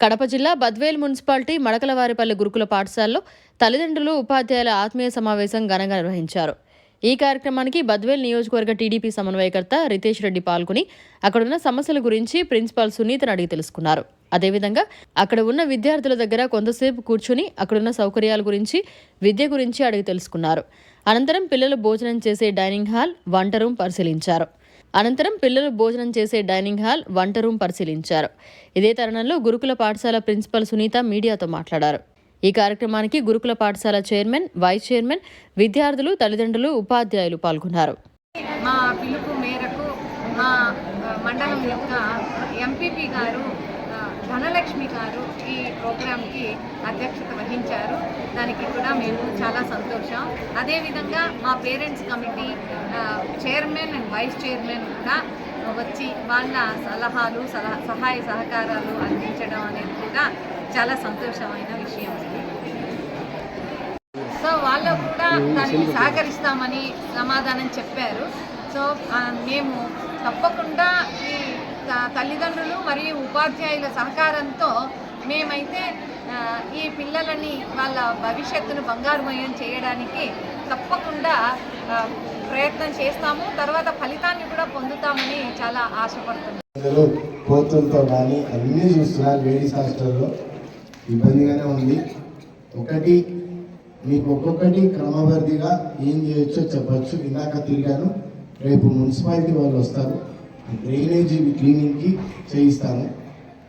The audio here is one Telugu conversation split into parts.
కడప జిల్లా బద్వేల్ మున్సిపాలిటీ మడకలవారిపల్లి గురుకుల పాఠశాలలో తల్లిదండ్రులు ఉపాధ్యాయుల ఆత్మీయ సమావేశం ఘనంగా నిర్వహించారు. ఈ కార్యక్రమానికి బద్వేల్ నియోజకవర్గ టీడీపీ సమన్వయకర్త రితేష్ రెడ్డి పాల్గొని అక్కడున్న సమస్యల గురించి ప్రిన్సిపాల్ సునీతను అడిగి తెలుసుకున్నారు. అదేవిధంగా అక్కడ ఉన్న విద్యార్థుల దగ్గర కొంతసేపు కూర్చుని అక్కడున్న సౌకర్యాల గురించి విద్య గురించి అడిగి తెలుసుకున్నారు. అనంతరం పిల్లలు భోజనం చేసే డైనింగ్ హాల్ వంట రూమ్ పరిశీలించారు. అనంతరం పిల్లలు భోజనం చేసే డైనింగ్ హాల్ వంట రూమ్ పరిశీలించారు. ఇదే తరుణంలో గురుకుల పాఠశాల ప్రిన్సిపల్ సునీత మీడియాతో మాట్లాడారు. ఈ కార్యక్రమానికి గురుకుల పాఠశాల చైర్మన్ వైస్ చైర్మన్ విద్యార్థులు తల్లిదండ్రులు ఉపాధ్యాయులు పాల్గొన్నారు. మా పిలుపు మేరకు మా మండలం యొక్క ఎంపీపీ గారు ధనలక్ష్మి గారు ఈ ప్రోగ్రాంకి అధ్యక్షత వహించారు. దానికి కూడా మేము చాలా సంతోషం. అదేవిధంగా మా parents committee chairman and vice chairman కూడా వచ్చి వాళ్ళ సలహాలు సలహా సహాయ సహకారాలు అందించడం అనేది కూడా చాలా సంతోషమైన విషయం. సో వాళ్ళు కూడా దానికి సహకరిస్తామని సమాధానం చెప్పారు. సో మేము తప్పకుండా తల్లిదండ్రులు మరియు ఉపాధ్యాయుల సహకారంతో మేమైతే ఈ పిల్లలని వాళ్ళ భవిష్యత్తును బంగారుమయం చేయడానికి తప్పకుండా ప్రయత్నం చేస్తాము. తర్వాత ఫలితాన్ని కూడా పొందుతామని చాలా ఆశపడుతున్నాను కోతులతో కానీ అన్నీ చూస్తున్నారు లేడీస్ హాస్టల్లో. ఇబ్బందిగానే ఉంది. ఒకటి మీకు ఒక్కొక్కటి క్రమబద్ధిగా ఏం చేయొచ్చో చెప్పచ్చు. ఇందాక తిరిగాను రేపు మున్సిపాలిటీ వాళ్ళు వస్తారు. డ్రైనేజీ క్లీనింగ్కి చేయిస్తాను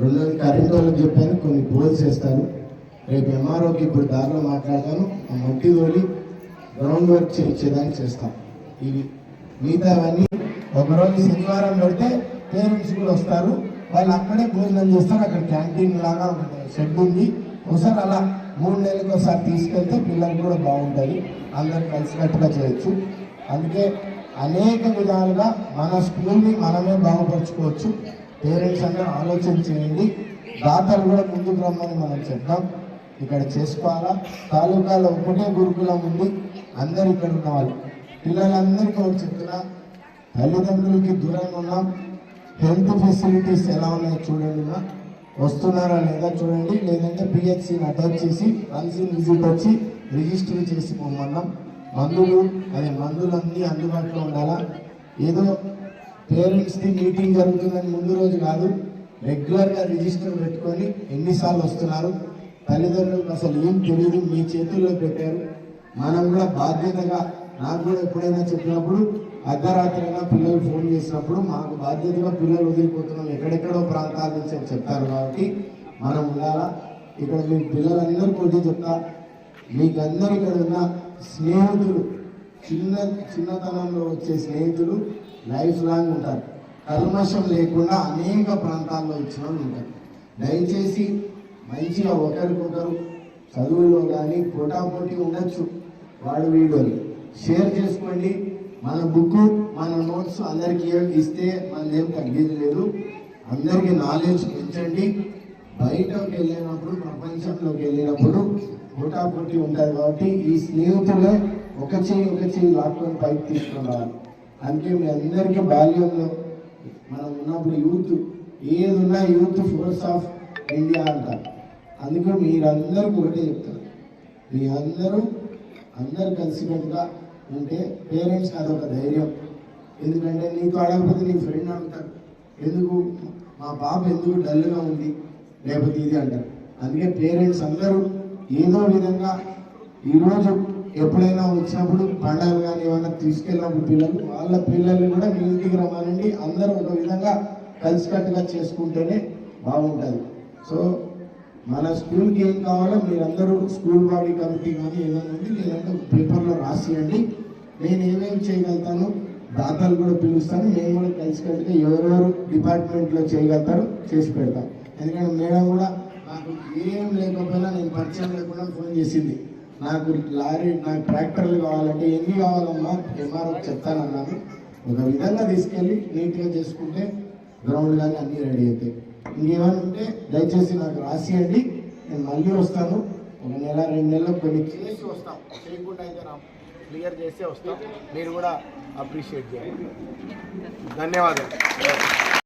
రెండోది కరెంట్ వాళ్ళకి చెప్పాను కొన్ని పోల్స్ వేస్తారు రేపు ఎంఆర్ఓకి ఇప్పుడు దారిలో మాట్లాడతాను. ఆ మట్టి తోలి గ్రౌండ్ వర్క్ చేయించేదానికి చేస్తాం. ఇవి మిగతావన్నీ ఒకరోజు శనివారం పెడితే పేరెంట్స్ కూడా వస్తారు. వాళ్ళు అక్కడే భోజనం చేస్తారు. అక్కడ క్యాంటీన్ లాగా షెడ్ ఉంది. ఒకసారి అలా మూడు నెలలకు ఒకసారి తీసుకెళ్తే పిల్లలు కూడా బాగుంటుంది అందరు కలిసికట్టుగా చేయొచ్చు. అందుకే అనేక విధాలుగా మన స్కూల్ని మనమే బాగుపరచుకోవచ్చు. పేరెంట్స్ అందరూ ఆలోచన చేయండి దాతలు కూడా ముందుకు రమ్మని మనం చెప్తాం ఇక్కడ చేసుకోవాలా? తాలూకాలో ఒకటే గురుకులం ఉంది. అందరు ఇక్కడ ఉన్న వాళ్ళు. పిల్లలందరికీ ఒకటి చెప్తున్నా. తల్లిదండ్రులకి దూరంగా ఉన్నాం. హెల్త్ ఫెసిలిటీస్ ఎలా ఉన్నాయో చూడండి మా వస్తున్నారా లేదా చూడండి. లేదంటే పిహెచ్సిని అటాచ్ చేసి కన్సీన్ విజిట్ వచ్చి రిజిస్టర్ చేసి పొమ్మన్నాం. మందులు అదే మందులన్నీ అందుబాటులో ఉండాలా? ఏదో పేరెంట్స్ది మీటింగ్ జరుగుతుందని ముందు రోజు కాదు రెగ్యులర్గా రిజిస్టర్ పెట్టుకొని ఎన్నిసార్లు వస్తున్నారు? తల్లిదండ్రులకు అసలు ఏం తెలియదు మీ చేతుల్లో పెట్టారు. మనం కూడా బాధ్యతగా నాకు కూడా ఎప్పుడైనా చెప్పినప్పుడు అర్ధరాత్రైనా పిల్లలు ఫోన్ చేసినప్పుడు మాకు బాధ్యతగా పిల్లలు వదిలిపోతున్నాం ఎక్కడెక్కడో ప్రాంతాల నుంచి అని చెప్తారు కాబట్టి మనం ఉండాలా? ఇక్కడ మీ పిల్లలందరూ కొద్దిగా చెప్తా మీకు ఇక్కడ ఉన్న స్నేహితులు చిన్న చిన్నతనంలో వచ్చే స్నేహితులు లైఫ్ లాంగ్ ఉంటారు. కల్మషం లేకుండా అనేక ప్రాంతాల్లో ఇచ్చిన వాళ్ళు ఉంటారు. దయచేసి మంచిగా ఒకరికొకరు చదువులో కానీ పోటాపోటీ ఉండొచ్చు. వాడు వీడు షేర్ చేసుకోండి. మన బుక్ మన నోట్స్ అందరికీ ఇస్తే మనదేం తగ్గేది లేదు. అందరికీ నాలెడ్జ్ పెంచండి. బయటకు వెళ్ళినప్పుడు ప్రపంచంలోకి వెళ్ళినప్పుడు పోటాపోటీ ఉంటుంది కాబట్టి ఈ స్నేహితులే ఒక చెయ్యి ఒక చెయ్యి లాక్కొని పైకి తీసుకొని అందుకే మీ అందరికీ బాల్యంలో మనం ఉన్నప్పుడు యూత్ ఏది ఉన్నా యూత్ ఫోర్స్ ఆఫ్ ఇండియా అంటారు. అందుకే మీరందరూ ఒకటే చెప్తారు. మీ అందరూ అందరు కలిసికట్టుగా ఉంటే పేరెంట్స్ అదొక ధైర్యం. ఎందుకంటే నీకు అడగకపోతే నీ ఫ్రెండ్ అడుగుతారు ఎందుకు? మా బాబు ఎందుకు డల్గా ఉంది? లేకపోతే ఇది అంటారు. అందుకే పేరెంట్స్ అందరూ ఏదో విధంగా ఈరోజు ఎప్పుడైనా వచ్చినప్పుడు పండగలు కానీ ఏమైనా తీసుకెళ్ళినప్పుడు పిల్లలు వాళ్ళ పిల్లల్ని కూడా మీ ఇంటికి రమ్మనండి. అందరూ ఒక విధంగా కలిసికట్టుగా చేసుకుంటేనే బాగుంటుంది. సో మన స్కూల్కి ఏం కావాలో మీరందరూ స్కూల్ బాడీ కమిటీ కానీ ఏదైనా ఉంది లేదంటే పేపర్లో రాసియండి. నేను ఏమేమి చేయగలుగుతాను దాతలు కూడా పిలుస్తాను నేను కూడా కలిసికట్టుగా ఎవరెవరు డిపార్ట్మెంట్లో చేయగలుగుతారో చేసి పెడతాను ఎందుకంటే మేడం కూడా నాకు ఏం లేకపోయినా నేను పరిచయం లేకుండా ఫోన్ చేసింది. నాకు లారీ నాకు ట్రాక్టర్లు కావాలంటే ఎన్ని కావాలమ్మా ఎంఆర్ఓ చెప్తానన్నాను. ఒక విధంగా తీసుకెళ్ళి నీట్గా చేసుకుంటే గ్రౌండ్ కానీ అన్నీ రెడీ అవుతాయి. ఇంకేమైనా ఉంటే దయచేసి నాకు రాసియండి. నేను మళ్ళీ వస్తాను. ఒక నెల రెండు నెలలు కొన్ని చేసి వస్తాం. చేయకుండా అయితే రా. క్లియర్ చేస్తే వస్తాం. మీరు కూడా అప్రిషియేట్ చేయండి. ధన్యవాదాలు.